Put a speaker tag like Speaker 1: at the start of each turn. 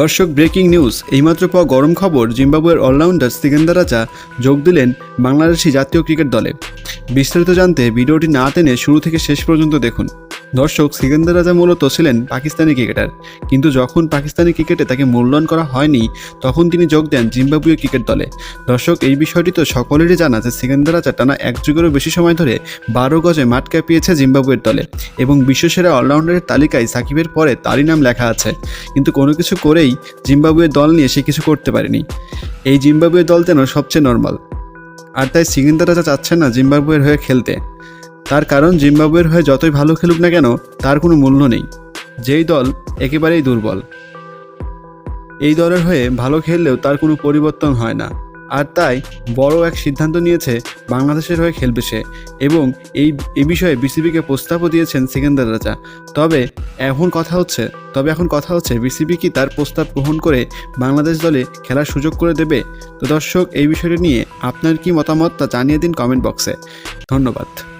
Speaker 1: দর্শক breaking news এইমাত্র পাওয়া গরম খবর, জিম্বাবুয়ের অলরাউন্ডার সিকান্দার রাজা যোগ দিলেন বাংলাদেশি জাতীয় ক্রিকেট দলে। বিস্তারিত জানতে ভিডিওটি না টেনে শুরু থেকে শেষ পর্যন্ত দেখুন। দর্শক, সিকান্দার রাজা মূলত ছিলেন পাকিস্তানি ক্রিকেটার। কিন্তু যখন পাকিস্তানি ক্রিকেটে তাকে মূল্যায়ন করা হয়নি, তখন তিনি যোগ দেন জিম্বাবুয়ে ক্রিকেট দলে। দর্শক, এই বিষয়টি তো সকলেরই জানা যে সিকান্দার রাজা টানা এক যুগেরও বেশি সময় ধরে বারো গজে মাঠ কাঁপিয়েছে জিম্বাবুয়ের দলে এবং বিশ্বসেরা অলরাউন্ডারের তালিকায় সাকিবের পরে তারই নাম লেখা আছে। কিন্তু কোনো কিছু করেই জিম্বাবুয়ের দল নিয়ে সে কিছু করতে পারেনি। এই জিম্বাবুয়ের দল যেন সবচেয়ে নর্মাল। আর তাই সিগিন্দা রাজা চাচ্ছেন না জিম্বাবুয়ের হয়ে খেলতে। তার কারণ জিম্বাবুয়ের হয়ে যতই ভালো খেলুক না কেন, তার কোনো মূল্য নেই। যেই দল একেবারেই দুর্বল। এই দলের হয়ে ভালো খেললেও তার কোনো পরিবর্তন হয় না। আর তাই বড় এক সিদ্ধান্ত নিয়েছে বাংলাদেশের হয়ে খেলবে সে এবং এই, এ বিষয়ে বিসিবিকে প্রস্তাবও দিয়েছেন সিকান্দার রাজা। তবে এখন কথা হচ্ছে, তবে এখন কথা হচ্ছে বিসিবি কি তার প্রস্তাব গ্রহণ করে বাংলাদেশ দলে খেলার সুযোগ করে দেবে? তো দর্শক, এই বিষয়টি নিয়ে আপনার কি মতামত তা জানিয়ে দিন কমেন্ট বক্সে। ধন্যবাদ।